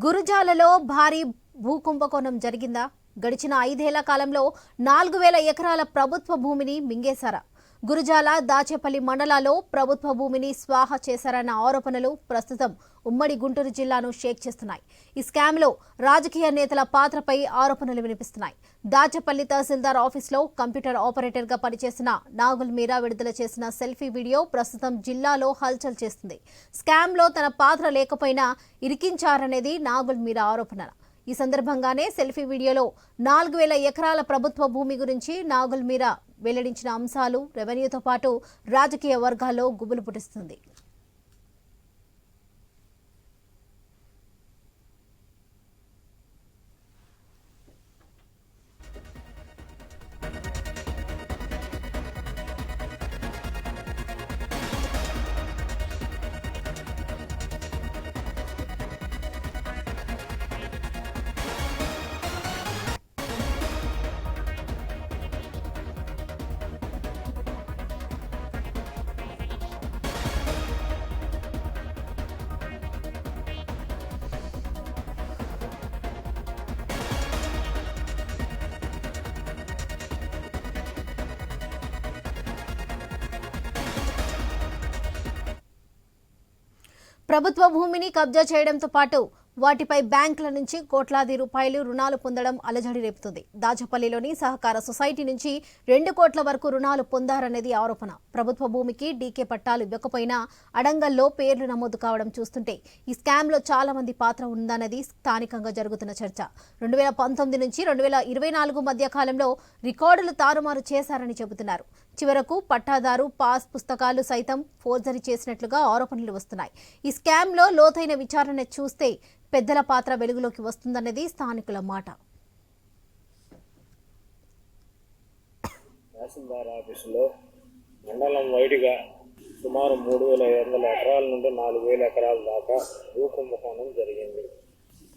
గురుజాలలో భారీ భూకుంభకోణం జరిగిందా? గడిచిన ఐదేళ్ళ కాలంలో నాలుగు వేల ఎకరాల ప్రభుత్వ భూమిని మింగేశారా? గురుజాల దాచేపల్లి మండలాల్లో ప్రభుత్వ భూమిని స్వాహ చేశారన్న ఆరోపణలు ప్రస్తుతం ఉమ్మడి గుంటూరు జిల్లాను షేక్ చేస్తున్నాయి. ఈ స్కామ్లో రాజకీయ నేతల పాత్రపై ఆరోపణలు వినిపిస్తున్నాయి. దాచేపల్లి తహసీల్దార్ ఆఫీస్లో కంప్యూటర్ ఆపరేటర్గా పనిచేసిన నాగుల్ మీరా విడుదల చేసిన సెల్ఫీ వీడియో ప్రస్తుతం జిల్లాలో హల్చల్ చేస్తుంది. స్కామ్లో తన పాత్ర లేకపోయినా ఇరికించారనేది నాగుల్ మీరా ఆరోపణ. ఈ సందర్భంగానే సెల్ఫీ వీడియోలో నాలుగు వేల ఎకరాల ప్రభుత్వ భూమి గురించి నాగుల్ మీరా వెల్లడించిన అంశాలు రెవెన్యూతో పాటు రాజకీయ వర్గాల్లో గుబులు పుట్టిస్తుంది. ప్రభుత్వ భూమిని కబ్జా చేయడంతో పాటు వాటిపై బ్యాంకుల నుంచి కోట్లాది రూపాయలు రుణాలు పొందడం అలజడి రేపుతుంది. దాచపల్లిలోని సహకార సొసైటీ నుంచి రెండు కోట్ల వరకు రుణాలు పొందారనేది ఆరోపణ. ప్రభుత్వ భూమికి డీకే పట్టాలు ఇవ్వకపోయినా అడంగల్లో పేర్లు నమోదు కావడం చూస్తుంటే ఈ స్కామ్లో చాలా మంది పాత్ర ఉందన్నది స్థానికంగా జరుగుతున్న చర్చ. రెండు వేల పంతొమ్మిది నుంచి రెండు వేల ఇరవై నాలుగు మధ్య కాలంలో రికార్డులు తారుమారు చేశారని చెబుతున్నారు. చివరకు పట్టాదారు పాస్ పుస్తకాలు సైతం ఫోర్జరీ చేసినట్లుగా ఆరోపణలు వస్తున్నాయి. ఈ స్కామ్లో లోతైన విచారణ చూస్తే పెద్దల పాత్ర వెలుగులోకి వస్తుందన్నది స్థానికుల మాట. తహసీల్దార్ ఆఫీసులో మండలం వైడిగా సుమారు మూడు వేల ఐదు వందల ఎకరాల నుండి నాలుగు వేల ఎకరాల దాకా భూ కుంభకోణం జరిగింది.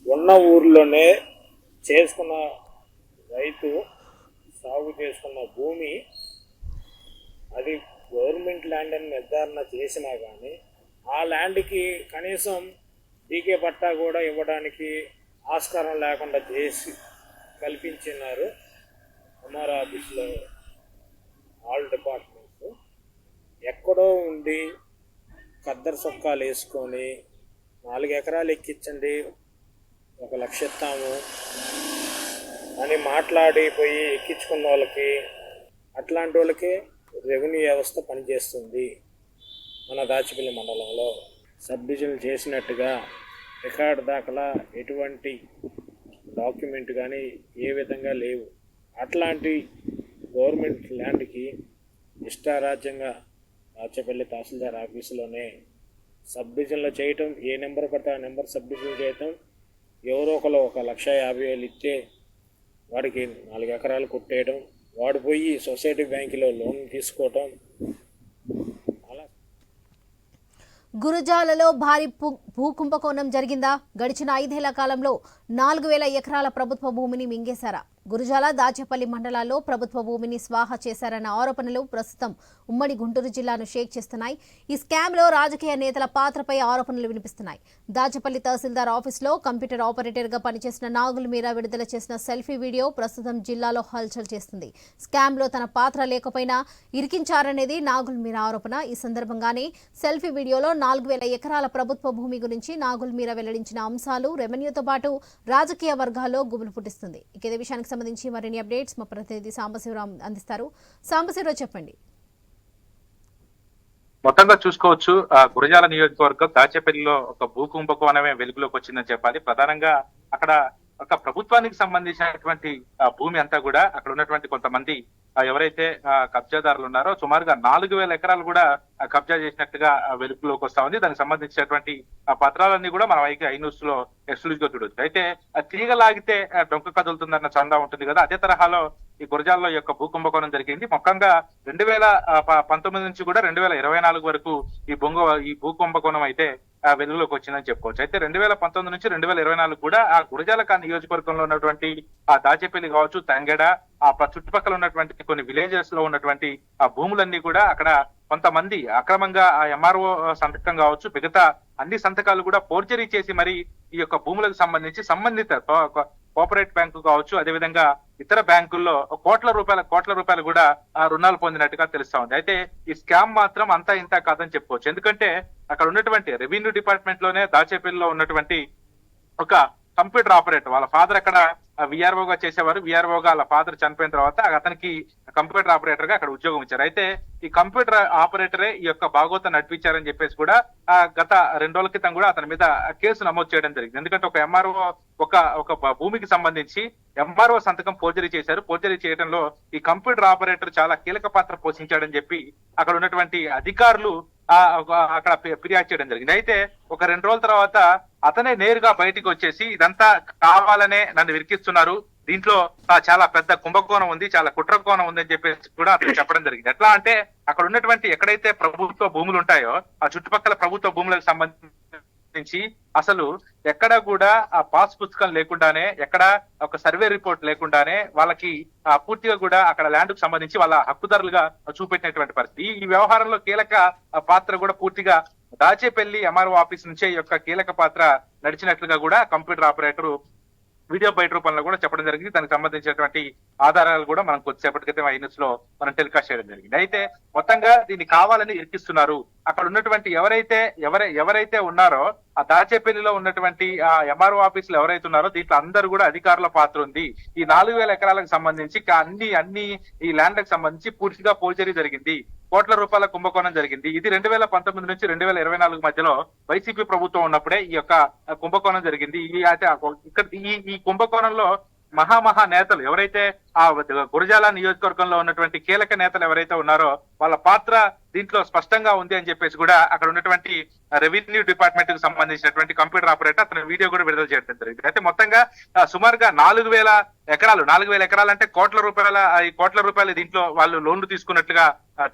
ఉన్న ఊర్లోనే చేసుకున్న రైతు సాగు చేసుకున్న భూమి అది గవర్నమెంట్ ల్యాండ్ అని నిర్ధారణ చేసినా కానీ ఆ ల్యాండ్కి కనీసం డీకే పట్టా కూడా ఇవ్వడానికి ఆస్కారం లేకుండా చేసి కల్పించినారు ఎంఆర్ ఆఫీస్లో ఆల్ డిపార్ట్మెంట్స్. ఎక్కడో ఉండి కద్దరు సొక్కాలు వేసుకొని నాలుగు ఎకరాలు ఎక్కించండి ఒక లక్ష ఇస్తాము అని మాట్లాడి పోయి ఎక్కించుకున్న వాళ్ళకి అట్లాంటి వాళ్ళకి రెవెన్యూ వ్యవస్థ పనిచేస్తుంది మన దాచిపల్లి మండలంలో. సబ్ డివిజన్ చేసినట్టుగా రికార్డు దాఖలా ఎటువంటి డాక్యుమెంట్ కానీ ఏ విధంగా లేవు. అట్లాంటి గవర్నమెంట్ ల్యాండ్కి ఇష్టారాజ్యంగా రాచపల్లి తహసీల్దార్ ఆఫీసులోనే సబ్ డివిజన్లో చేయటం ఏ నెంబర్ పడితే ఆ నెంబర్ సబ్ డివిజన్ చేయటం ఎవరో ఒకరు ఒక లక్ష యాభై వేలు ఇస్తే వాడికి నాలుగు ఎకరాలు కొట్టేయడం వాడు పోయి సొసైటీ బ్యాంకులో లోన్ తీసుకోవటం. గురజాలలో గురుజాలలో భారీ భూకుంభకోణం జరిగిందా? గడిచిన ఐదేళ్ళ కాలంలో నాలుగు వేల ఎకరాల ప్రభుత్వ భూమిని మింగేశారా? గురుజాల దాచేపల్లి మండలాల్లో ప్రభుత్వ భూమిని స్వాహ చేశారన్న ఆరోపణలు ప్రస్తుతం ఉమ్మడి గుంటూరు జిల్లాను షేక్ చేస్తున్నాయి. ఈ స్కామ్లో రాజకీయ నేతల పాత్రపై ఆరోపణలు వినిపిస్తున్నాయి. దాచేపల్లి తహసీల్దార్ ఆఫీస్లో కంప్యూటర్ ఆపరేటర్గా పనిచేసిన నాగుల్ మీరా విడుదల చేసిన సెల్ఫీ వీడియో ప్రస్తుతం జిల్లాలో హల్చల్ చేస్తుంది. స్కామ్లో తన పాత్ర లేకపోయినా ఇరికించారనేది నాగుల్ మీరా ఆరోపణ. ఈ సందర్భంగానే సెల్ఫీ వీడియోలో నాలుగు వేల ఎకరాల ప్రభుత్వ భూమి గురించి నాగుల్ మీరా వెల్లడించిన అంశాలు రెవెన్యూతో పాటు రాజకీయ వర్గాల్లో గుబులు పుట్టిస్తుంది. ఇక ఇదే విషయానికి సంబంధించి మరిన్ని అప్డేట్స్ మా ప్రతినిధి సాంబశివరాం అందిస్తారు. సాంబశివరావు చెప్పండి. మొత్తంగా చూసుకోవచ్చు ఆ గురజాల నియోజకవర్గం దాచేపల్లిలో ఒక భూకుంభకోణమే వెలుగులోకి వచ్చిందని చెప్పాలి. ప్రధానంగా అక్కడ ఒక ప్రభుత్వానికి సంబంధించినటువంటి భూమి అంతా కూడా అక్కడ ఉన్నటువంటి కొంతమంది ఎవరైతే కబ్జాదారులు ఉన్నారో సుమారుగా నాలుగు వేల ఎకరాలు కూడా కబ్జా చేసినట్టుగా వెలుగులోకి వస్తా ఉంది. దానికి సంబంధించినటువంటి ఆ పత్రాలన్నీ కూడా మనం అయితే ఐ న్యూస్లో ఎక్స్క్లూజ్గా చూడొచ్చు. అయితే తీగ లాగితే డొంక కదులుతుందన్న చందా ఉంటుంది కదా అదే తరహాలో ఈ గురజాల్లో యొక్క భూ కుంభకోణం జరిగింది. మొత్తంగా రెండు వేల ప- పంతొమ్మిది నుంచి కూడా రెండు వేల ఇరవై నాలుగు వరకు ఈ బొంగ ఈ భూ కుంభకోణం అయితే వెలుగులోకి వచ్చిందని చెప్పుకోవచ్చు. అయితే రెండు వేల పంతొమ్మిది నుంచి రెండు వేల ఇరవై నాలుగు కూడా ఆ గురజాల నియోజకవర్గంలో ఉన్నటువంటి ఆ దాచేపల్లి కావచ్చు తంగెడ ఆ చుట్టుపక్కల ఉన్నటువంటి కొన్ని విలేజెస్లో ఉన్నటువంటి ఆ భూములన్నీ కూడా అక్కడ కొంతమంది అక్రమంగా ఆ ఎంఆర్ఓ సంతకం కావచ్చు మిగతా అన్ని సంతకాలు కూడా ఫోర్జరీ చేసి మరి ఈ యొక్క భూములకు సంబంధించి సంబంధిత కోఆపరేట్ బ్యాంకు కావచ్చు అదేవిధంగా ఇతర బ్యాంకుల్లో కోట్ల రూపాయల కోట్ల రూపాయలు కూడా ఆ రుణాలు పొందినట్టుగా తెలుస్తా ఉంది. అయితే ఈ స్కామ్ మాత్రం అంతా ఇంత కాదని చెప్పుకోవచ్చు. ఎందుకంటే అక్కడ ఉన్నటువంటి రెవెన్యూ డిపార్ట్మెంట్లోనే దాచేపల్లిలో ఉన్నటువంటి ఒక కంప్యూటర్ ఆపరేటర్ వాళ్ళ ఫాదర్ అక్కడ విఆర్ఓగా చేసేవారు. విఆర్ఓగా వాళ్ళ ఫాదర్ చనిపోయిన తర్వాత అతనికి కంప్యూటర్ ఆపరేటర్గా అక్కడ ఉద్యోగం ఇచ్చారు. అయితే ఈ కంప్యూటర్ ఆపరేటరే ఈ యొక్క భాగోతం నడిపించారని చెప్పేసి కూడా ఆ గత రెండు రోజుల క్రితం కూడా అతని మీద కేసు నమోదు చేయడం జరిగింది. ఎందుకంటే ఒక ఎంఆర్ఓ ఒక ఒక భూమికి సంబంధించి ఎంఆర్ఓ సంతకం పోర్జరీ చేశారు. పోర్జరీ చేయడంలో ఈ కంప్యూటర్ ఆపరేటర్ చాలా కీలక పాత్ర పోషించాడని చెప్పి అక్కడ ఉన్నటువంటి అధికారులు ఆ అక్కడ ఫిర్యాదు చేయడం జరిగింది. అయితే ఒక రెండు రోజుల తర్వాత అతనే నేరుగా బయటికి వచ్చేసి ఇదంతా కావాలనే నన్ను విరికిస్తున్నారు దీంట్లో చాలా పెద్ద కుంభకోణం ఉంది చాలా కుట్ర కోణం ఉంది అని చెప్పేసి కూడా అతను చెప్పడం జరిగింది. ఎట్లా అంటే అక్కడ ఉన్నటువంటి ఎక్కడైతే ప్రభుత్వ భూములు ఉంటాయో ఆ చుట్టుపక్కల ప్రభుత్వ భూములకు సంబంధించి అసలు ఎక్కడ కూడా ఆ పాస్ పుస్తకం లేకుండానే ఎక్కడ ఒక సర్వే రిపోర్ట్ లేకుండానే వాళ్ళకి ఆ పూర్తిగా కూడా అక్కడ ల్యాండ్కు సంబంధించి వాళ్ళ హక్కుదారులుగా చూపెట్టినటువంటి పరిస్థితి. ఈ- వ్యవహారంలో కీలక ఆ, పాత్ర కూడా పూర్తిగా దాచేపల్లి ఎంఆర్ఓ ఆఫీస్ నుంచే ఈ యొక్క కీలక పాత్ర నడిచినట్లుగా కూడా కంప్యూటర్ ఆపరేటర్ వీడియో బయట రూపంలో కూడా చెప్పడం జరిగింది. దానికి సంబంధించినటువంటి ఆధారాలు కూడా మనం కొద్దిసేపటి క్రితం ఐనస్లో మనం టెలికాస్ట్ చేయడం జరిగింది. అయితే మొత్తంగా దీన్ని కావాలని ఇరికిస్తున్నారు. అక్కడ ఉన్నటువంటి ఎవరైతే ఎవరై ఎవరైతే ఉన్నారో ఆ దాచేపల్లిలో ఉన్నటువంటి ఆ ఎంఆర్ఓ ఆఫీసులు ఎవరైతే ఉన్నారో దీంట్లో అందరూ కూడా అధికారుల పాత్ర ఉంది. ఈ నాలుగు వేల ఎకరాలకు సంబంధించి అన్ని అన్ని ఈ ల్యాండ్లకు సంబంధించి పూర్తిగా పోల్చరీ జరిగింది. కోట్ల రూపాయల కుంభకోణం జరిగింది. ఇది రెండు వేల పంతొమ్మిది నుంచి రెండు వేల ఇరవై నాలుగు మధ్యలో వైసీపీ ప్రభుత్వం ఉన్నప్పుడే ఈ యొక్క కుంభకోణం జరిగింది. ఈ అయితే ఇక్కడ ఈ ఈ కుంభకోణంలో మహామహా నేతలు ఎవరైతే ఆ గురజాల నియోజకవర్గంలో ఉన్నటువంటి కీలక నేతలు ఎవరైతే ఉన్నారో వాళ్ళ పాత్ర దీంట్లో స్పష్టంగా ఉంది అని చెప్పేసి కూడా అక్కడ ఉన్నటువంటి రెవెన్యూ డిపార్ట్మెంట్కు సంబంధించినటువంటి కంప్యూటర్ ఆపరేటర్ అతని వీడియో కూడా విడుదల చేయడం జరిగింది. అయితే మొత్తంగా సుమారుగా నాలుగు వేల ఎకరాలు నాలుగు వేల ఎకరాలు అంటే కోట్ల రూపాయల ఈ కోట్ల రూపాయలు దీంట్లో వాళ్ళు లోన్లు తీసుకున్నట్లుగా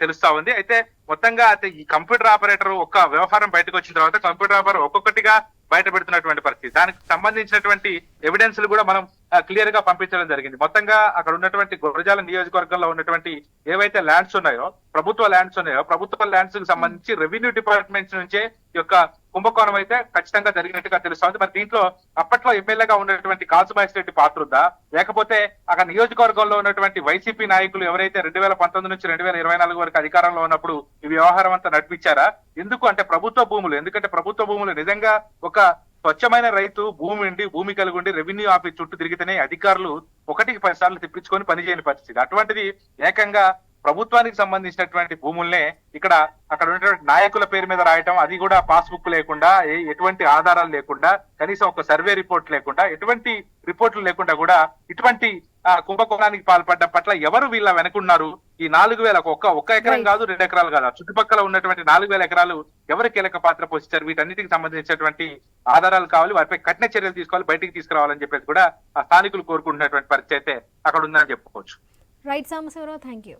తెలుస్తా ఉంది. అయితే మొత్తంగా అయితే ఈ కంప్యూటర్ ఆపరేటర్ ఒక్క వ్యవహారం బయటకు వచ్చిన తర్వాత కంప్యూటర్ ఆపరేటర్ ఒక్కొక్కటిగా బయట పెడుతున్నటువంటి పరిస్థితి. దానికి సంబంధించినటువంటి ఎవిడెన్స్ కూడా మనం క్లియర్గా పంపించడం జరిగింది. మొత్తంగా అక్కడ ఉన్నటువంటి గురజాల నియోజకవర్గంలో ఉన్నటువంటి ఏవైతే ల్యాండ్స్ ఉన్నాయో ప్రభుత్వ ల్యాండ్స్ ఉన్నాయో ప్రభుత్వ ల్యాండ్స్కి సంబంధించి రెవెన్యూ డిపార్ట్మెంట్స్ నుంచే ఈ యొక్క కుంభకోణం అయితే ఖచ్చితంగా జరిగినట్టుగా తెలుస్తోంది. మరి దీంట్లో అప్పట్లో ఎమ్మెల్యేగా ఉన్నటువంటి కాసు మహేష్ రెడ్డి పాత్ర ఉందా? లేకపోతే అక్కడ నియోజకవర్గంలో ఉన్నటువంటి వైసీపీ నాయకులు ఎవరైతే రెండు వేల పంతొమ్మిది నుంచి రెండు వేల ఇరవై నాలుగు వరకు అధికారంలో ఉన్నప్పుడు ఈ వ్యవహారం అంతా నడిపించారా? ఎందుకు? అంటే ప్రభుత్వ భూములు ఎందుకంటే ప్రభుత్వ భూములు నిజంగా ఒక స్వచ్ఛమైన రైతు భూమి ఉండి భూమి కలిగి ఉండి రెవెన్యూ ఆఫీస్ చుట్టూ తిరిగితేనే అధికారులు ఒకటికి పది సార్లు తెప్పించుకొని పనిచేయని పరిస్థితి. అటువంటిది ఏకంగా ప్రభుత్వానికి సంబంధించినటువంటి భూముల్నే ఇక్కడ అక్కడ ఉన్నటువంటి నాయకుల పేరు మీద రాయటం అది కూడా పాస్బుక్ లేకుండా ఎటువంటి ఆధారాలు లేకుండా కనీసం ఒక సర్వే రిపోర్ట్ లేకుండా ఎటువంటి రిపోర్ట్లు లేకుండా కూడా ఇటువంటి కుంభకోణానికి పాల్పడ్డ పట్ల ఎవరు వీళ్ళ వెనకున్నారు? ఈ నాలుగు వేల ఒక్క ఒక్క ఎకరం. కాదు రెండు ఎకరాలు కాదు. చుట్టుపక్కల ఉన్నటువంటి నాలుగు వేల ఎకరాలు ఎవరు కీలక పాత్ర పోషించారు? వీటన్నిటికి సంబంధించినటువంటి ఆధారాలు కావాలి వాటిపై కఠిన చర్యలు తీసుకోవాలి బయటికి తీసుకురావాలని చెప్పేసి కూడా ఆ స్థానికులు కోరుకుంటున్నటువంటి పరిస్థితి అయితే అక్కడ ఉందని చెప్పుకోవచ్చు. Right Sambasivarao thank you